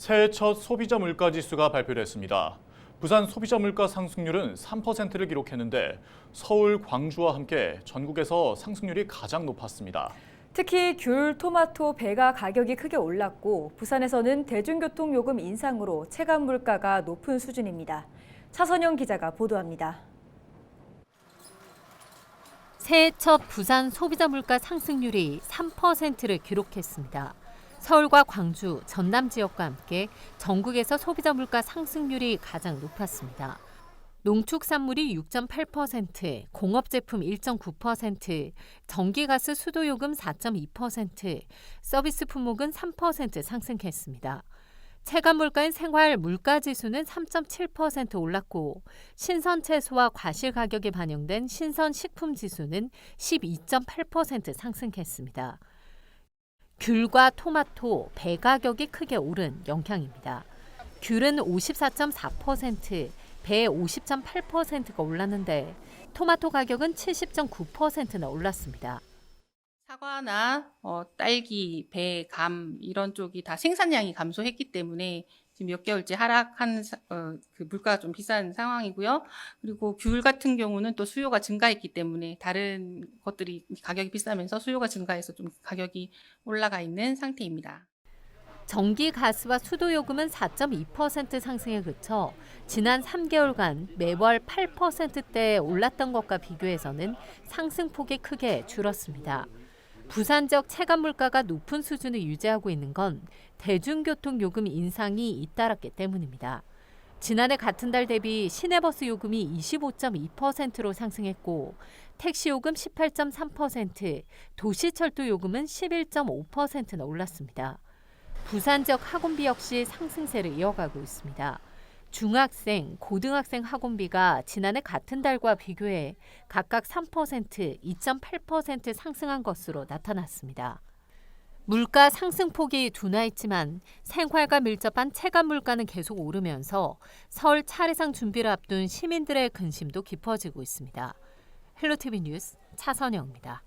새해 첫 소비자 물가 지수가 발표됐습니다. 부산 소비자 물가 상승률은 3%를 기록했는데 서울, 광주와 함께 전국에서 상승률이 가장 높았습니다. 특히 귤, 토마토, 배가 가격이 크게 올랐고 부산에서는 대중교통 요금 인상으로 체감 물가가 높은 수준입니다. 차선영 기자가 보도합니다. 새해 첫 부산 소비자 물가 상승률이 3%를 기록했습니다. 서울과 광주, 전남 지역과 함께 전국에서 소비자 물가 상승률이 가장 높았습니다. 농축산물이 6.8%, 공업제품 1.9%, 전기가스 수도요금 4.2%, 서비스 품목은 3% 상승했습니다. 체감 물가인 생활 물가 지수는 3.7% 올랐고 신선 채소와 과실 가격이 반영된 신선 식품 지수는 12.8% 상승했습니다. 귤과 토마토, 배 가격이 크게 오른 영향입니다. 귤은 54.4%, 배 50.8%가 올랐는데 토마토 가격은 70.9%나 올랐습니다. 사과나 어, 딸기, 배, 감 이런 쪽이 다 생산량이 감소했기 때문에 지금 몇 개월째 하락한 사- 어, 그 물가가 좀 비싼 상황이고요. 그리고 귤 같은 경우는 또 수요가 증가했기 때문에 다른 것들이 가격이 비싸면서 수요가 증가해서 좀 가격이 올라가 있는 상태입니다. 전기, 가스와 수도 요금은 4.2% 상승에 그쳐 지난 3개월간 매월 8%대 올랐던 것과 비교해서는 상승폭이 크게 줄었습니다. 부산 지역 체감 물가가 높은 수준을 유지하고 있는 건 대중교통 요금 인상이 잇따랐기 때문입니다. 지난해 같은 달 대비 시내버스 요금이 25.2%로 상승했고 택시 요금 18.3%, 도시철도 요금은 11.5%나 올랐습니다. 부산 지역 학원비 역시 상승세를 이어가고 있습니다. 중학생, 고등학생 학원비가 지난해 같은 달과 비교해 각각 3%, 2.8% 상승한 것으로 나타났습니다. 물가 상승폭이 둔화했지만 생활과 밀접한 체감 물가는 계속 오르면서 설 차례상 준비를 앞둔 시민들의 근심도 깊어지고 있습니다. 헬로티비 뉴스 차선영입니다.